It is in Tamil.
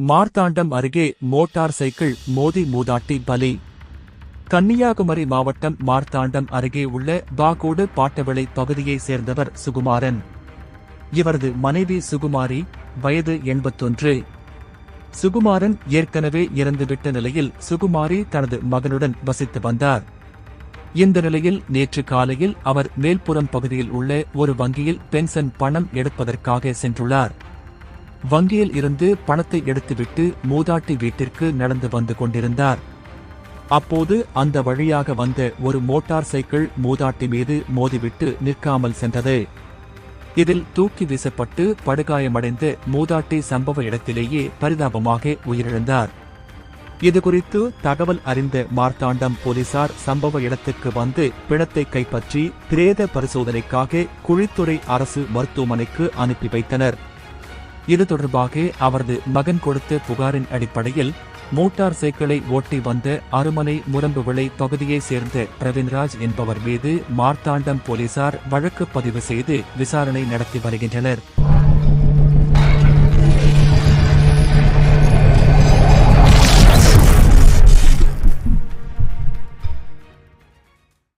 மார்த்தாண்டம் அருகே மோட்டார் சைக்கிள் மோதி மூதாட்டி பலி. கன்னியாகுமரி மாவட்டம் மார்த்தாண்டம் அருகே உள்ள பாகோடு பாட்டவிளை பகுதியைச் சேர்ந்தவர் சுகுமாரன். இவரது மனைவி சுகுமாரி வயது எண்பத்தொன்று. சுகுமாரன் ஏற்கனவே இறந்துவிட்ட நிலையில் சுகுமாரி தனது மகனுடன் வசித்து வந்தார். இந்த நிலையில் நேற்று காலையில் அவர் மேல்புறம் பகுதியில் உள்ள ஒரு வங்கியில் பென்ஷன் பணம் எடுப்பதற்காக சென்றுள்ளார். வங்கியில் இருந்து பணத்தை எடுத்துவிட்டு மூதாட்டி வீட்டிற்கு நடந்து வந்து கொண்டிருந்தார். அப்போது அந்த வழியாக வந்த ஒரு மோட்டார் சைக்கிள் மூதாட்டி மீது மோதிவிட்டு நிற்காமல் சென்றது. இதில் தூக்கி வீசப்பட்டு படுகாயமடைந்த மூதாட்டி சம்பவ இடத்திலேயே பரிதாபமாக உயிரிழந்தார். இதுகுறித்து தகவல் அறிந்த மார்த்தாண்டம் போலீசார் சம்பவ இடத்துக்கு வந்து பிணத்தை கைப்பற்றி பிரேத பரிசோதனைக்காக குழித்துறை அரசு மருத்துவமனைக்கு அனுப்பி வைத்தனர். இது தொடர்பாக அவரது மகன் கொடுத்த புகாரின் அடிப்படையில் மோட்டார் சைக்கிளை ஓட்டி வந்த அருமனை முரம்புவிளை பகுதியைச் சேர்ந்த பிரவீன்ராஜ் என்பவர் மீது மார்த்தாண்டம் போலீசார் வழக்கு பதிவு செய்து விசாரணை நடத்தி வருகின்றனர்.